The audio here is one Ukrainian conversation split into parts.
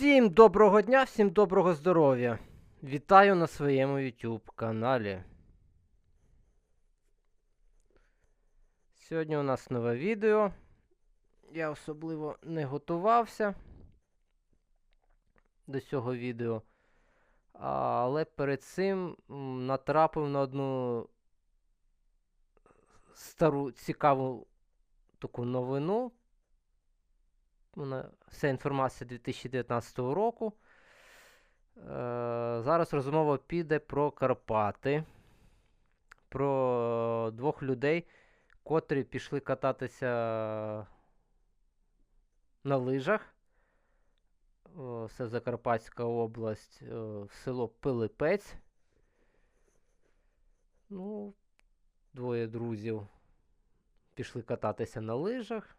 Всім доброго дня, всім доброго здоров'я. Вітаю на своєму YouTube каналі. Сьогодні у нас нове відео. Я особливо не готувався до цього відео. Але перед цим натрапив на одну стару цікаву таку новину. Вона, вся інформація 2019 року. Е, зараз розмова піде про Карпати, про двох людей, котрі пішли кататися на лижах. О, Це Закарпатська область, е, село Пилипець. Ну, двоє друзів пішли кататися на лижах.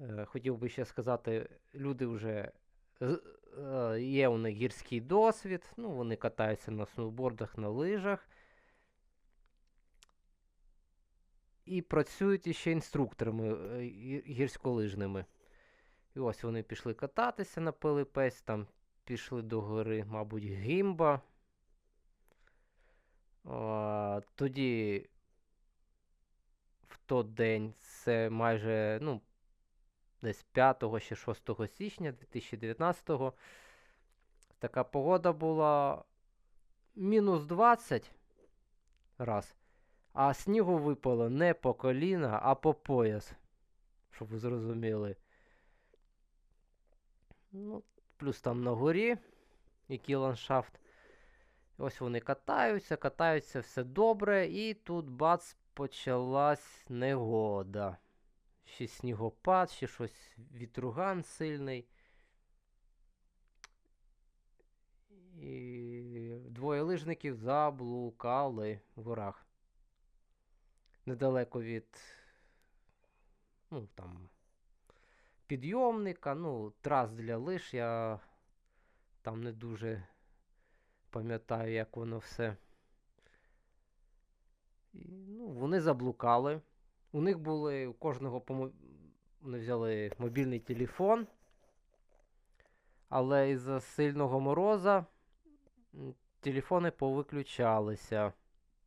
Е, Хотів би ще сказати, люди вже е, є у них гірський досвід, ну, вони катаються на сноубордах, на лижах. І працюють іще інструкторами е, гірськолижними. І ось вони пішли кататися на Пилипець, там пішли до гори, мабуть, Гімба. А, тоді в той день це майже, ну, десь 5 чи 6 січня 2019-го. Така погода була мінус 20 раз, а снігу випало не по коліна, а по пояс. Щоб ви зрозуміли. Ну, плюс там на горі, який ландшафт. Ось вони катаються, катаються, все добре, і тут бац, почалась негода ще снігопад, ще щось вітруган сильний. І двоє лижників заблукали в горах. Недалеко від ну, там, підйомника, ну, трас для лиж. Я там не дуже пам'ятаю, як воно все. І, ну, вони заблукали. У них були у кожного вони взяли мобільний телефон, але із-за сильного мороза телефони повиключалися.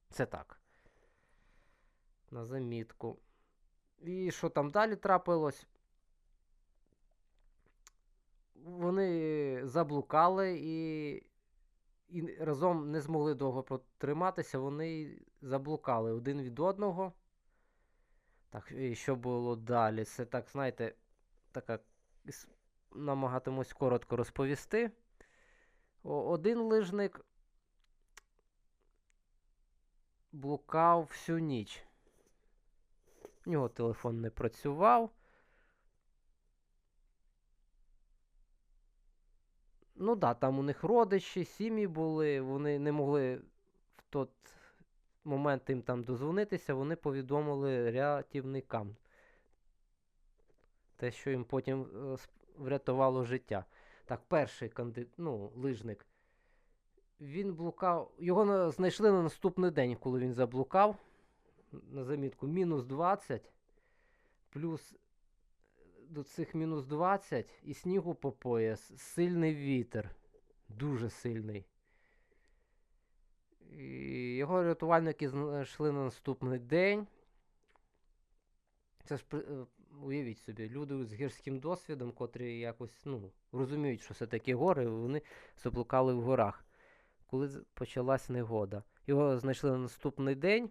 Це так. На замітку. І що там далі трапилось? Вони заблукали і, і разом не змогли довго протриматися, вони заблукали один від одного. Так, і що було далі? Це так, знаєте, така намагатимусь коротко розповісти. Один лижник блукав всю ніч. У нього телефон не працював. Ну да, там у них родичі, сім'ї були, вони не могли в тот момент їм там дозвонитися, вони повідомили рятівникам. Те, що їм потім е, врятувало життя. Так, перший канди... ну, лижник. Він блукав. Його знайшли на наступний день, коли він заблукав. На замітку, мінус 20. Плюс до цих мінус 20 і снігу по пояс, сильний вітер. Дуже сильний. І його рятувальники знайшли на наступний день. Це ж е, уявіть собі, люди з гірським досвідом, котрі якось ну, розуміють, що це такі гори, вони заблукали в горах. Коли почалась негода. Його знайшли на наступний день.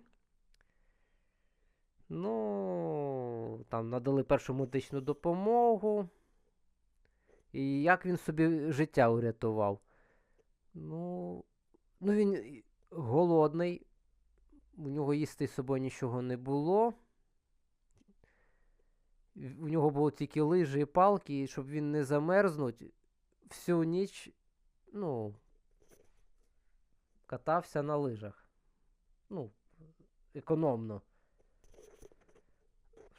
Ну, там надали першу медичну допомогу. І як він собі життя урятував? Ну, ну він голодний, у нього їсти з собою нічого не було. У нього було тільки лижі і палки, і щоб він не замерзнуть, всю ніч, ну, катався на лижах. Ну, економно.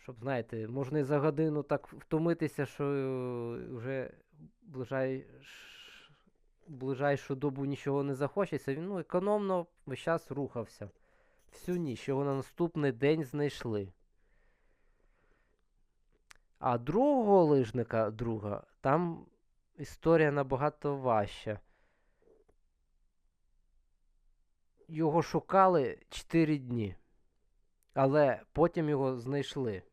Щоб, знаєте, можна і за годину так втомитися, що е, вже ближай... ближайшу добу нічого не захочеться. Він ну, економно весь час рухався. Всю ніч, його на наступний день знайшли. А другого лижника, друга, там історія набагато важча. Його шукали 4 дні, але потім його знайшли.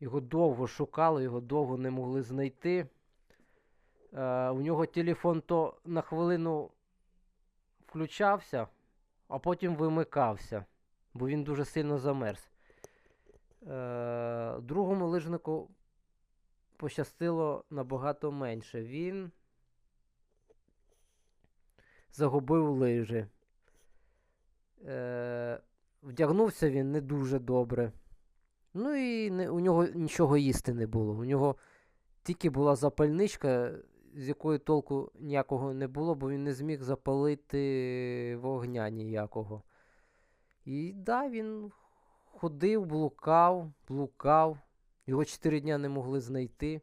Його довго шукали, його довго не могли знайти. Е, у нього телефон то на хвилину включався, а потім вимикався, бо він дуже сильно замерз. Е, другому лижнику пощастило набагато менше. Він загубив лижі. Е, вдягнувся він не дуже добре. Ну і не, у нього нічого їсти не було. У нього тільки була запальничка, з якої толку ніякого не було, бо він не зміг запалити вогня ніякого. І да, він ходив, блукав, блукав. Його чотири дня не могли знайти.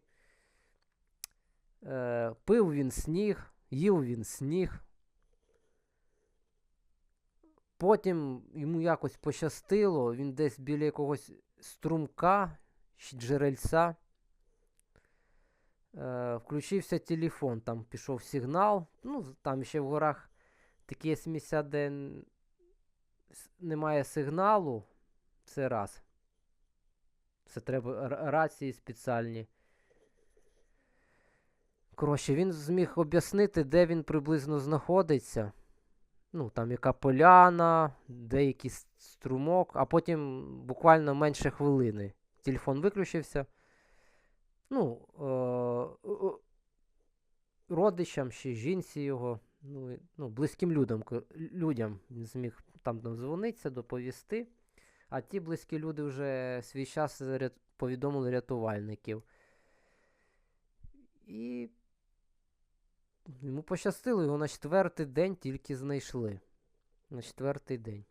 Е, пив він сніг, їв він сніг. Потім йому якось пощастило, він десь біля якогось струмка чи джерельця. Е, включився телефон, там пішов сигнал. Ну, там ще в горах такі місця, де немає сигналу. Це раз. Це треба рації спеціальні. Коротше, він зміг об'яснити, де він приблизно знаходиться. Ну, там яка поляна, деякий струмок, а потім буквально менше хвилини. Телефон виключився. Ну, е- родичам чи жінці його, ну, ну, близьким людям, людям він зміг там дзвонитися, доповісти. А ті близькі люди вже свій час повідомили рятувальників. І йому пощастило, його на четвертий день тільки знайшли. На четвертий день.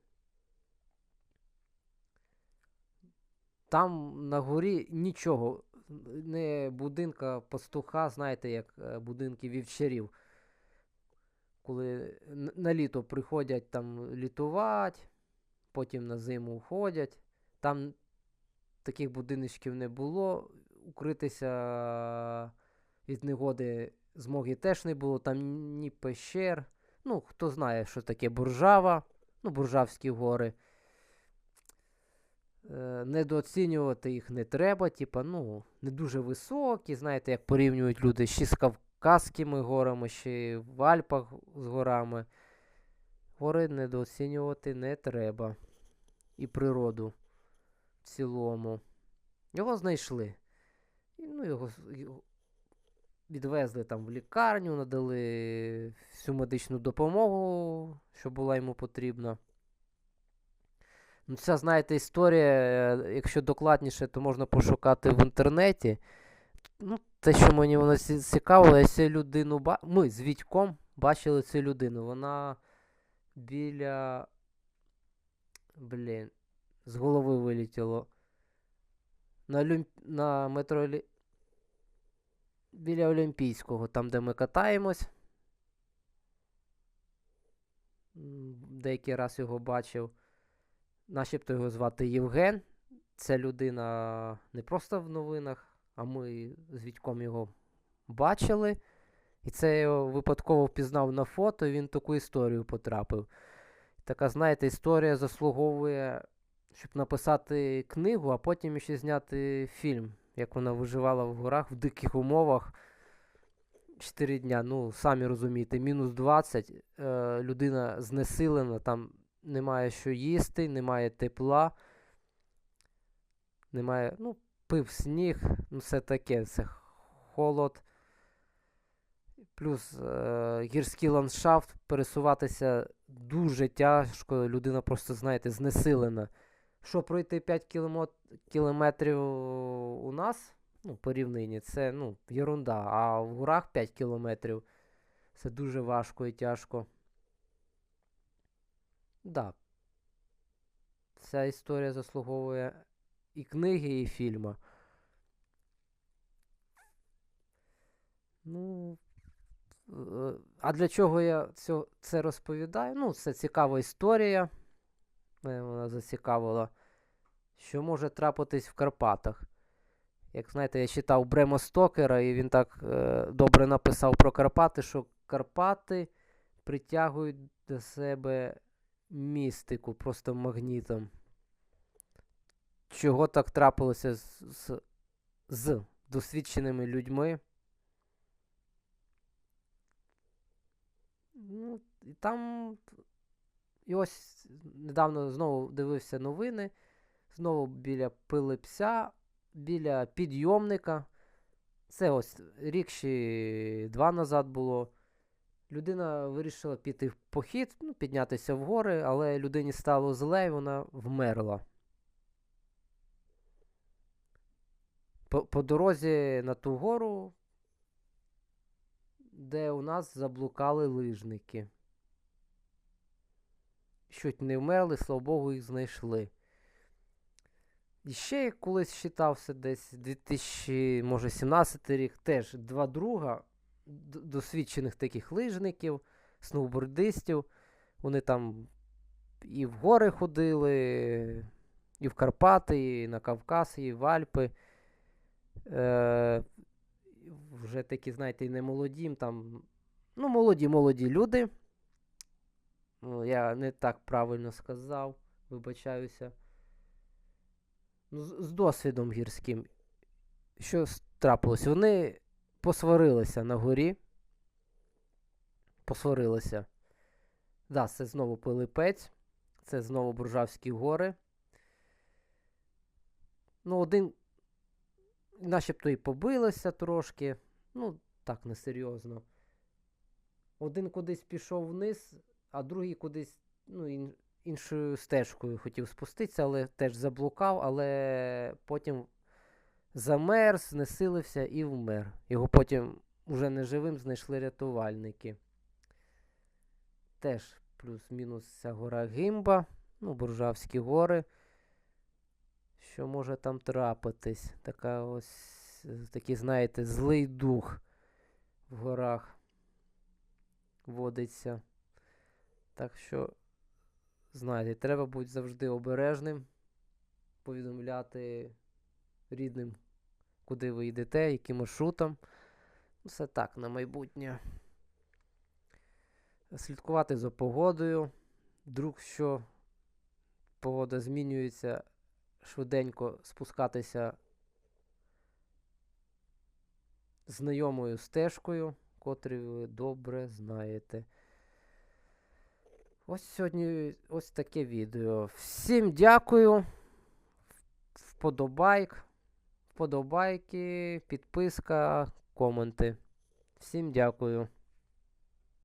Там на горі нічого, не будинка пастуха, знаєте, як е, будинки вівчарів. Коли на літо приходять там літувати, потім на зиму уходять. Там таких будиночків не було. Укритися від негоди змоги теж не було. Там ні пещер. Ну, хто знає, що таке буржава, ну, буржавські гори. Е, недооцінювати їх не треба, типа, ну, не дуже високі, знаєте, як порівнюють люди ще з Кавказькими горами, ще в Альпах з горами. Гори недооцінювати не треба. І природу в цілому. Його знайшли. Ну, його, його відвезли там в лікарню, надали всю медичну допомогу, що була йому потрібна. Ну, ця, знаєте, історія, е, якщо докладніше, то можна пошукати в інтернеті. Ну, те, що мені воно ці- цікавило, я цю людину ба... Ми з Вітьком бачили цю людину. Вона біля. Блін, з голови вилетіло. На, Олімп... на метро біля Олімпійського, там, де ми катаємось. Деякий раз його бачив. Начебто його звати Євген. Ця людина не просто в новинах, а ми з Вітьком його бачили. І це його випадково впізнав на фото, і він таку історію потрапив. Така, знаєте, історія заслуговує, щоб написати книгу, а потім ще зняти фільм, як вона виживала в горах в диких умовах. 4 дня, ну, самі розумієте, мінус 20, е, людина знесилена, там немає що їсти, немає тепла, немає, ну, пив сніг, ну, все таке, це холод. Плюс е, гірський ландшафт, пересуватися дуже тяжко, людина просто, знаєте, знесилена. Що пройти 5 кіломо- кілометрів у нас, ну, по рівнині, це ну, єрунда. А в горах 5 кілометрів це дуже важко і тяжко. Да. Ця історія заслуговує і книги, і фільму. Ну. е, А для чого я це розповідаю? Ну, це цікава історія. Мене вона зацікавила. Що може трапитись в Карпатах. Як знаєте, я читав Брема Стокера, і він так е, добре написав про Карпати, що Карпати притягують до себе містику просто магнітом. Чого так трапилося з, з, з досвідченими людьми? Ну, і там. І ось недавно знову дивився новини. Знову біля Пилипся, біля підйомника. Це ось рік чи два назад було. Людина вирішила піти в похід, ну, піднятися в гори, але людині стало зле і вона вмерла. По, по дорозі на ту гору, де у нас заблукали лижники. Чуть не вмерли, слава Богу, їх знайшли. І ще я колись считався десь 2017 рік, теж два друга досвідчених таких лижників, сноубордистів. Вони там і в гори ходили, і в Карпати, і на Кавказ, і в Альпи. Е, вже такі, знаєте, і не молоді, там, ну, молоді, молоді люди. Ну, я не так правильно сказав, вибачаюся. Ну, з, з досвідом гірським. Що трапилось? Вони посварилися на горі. Посварилися. Да, це знову Пилипець. Це знову Буржавські гори. Ну, один начебто і побилися трошки. Ну, так, несерйозно. Один кудись пішов вниз, а другий кудись ну, іншою стежкою хотів спуститися, але теж заблукав, але потім замерз, знесилився і вмер. Його потім уже неживим знайшли рятувальники. Теж плюс-мінус ця гора Гимба, ну, Буржавські гори. Що може там трапитись? Така ось такий, знаєте, злий дух в горах водиться. Так що, знаєте, треба бути завжди обережним, повідомляти рідним, куди ви йдете, яким маршрутом. Все так, на майбутнє. Слідкувати за погодою. Вдруг що погода змінюється, швиденько спускатися знайомою стежкою, котру ви добре знаєте. Ось сьогодні ось таке відео. Всім дякую. Вподобайк. Вподобайки, підписка, коменти. Всім дякую.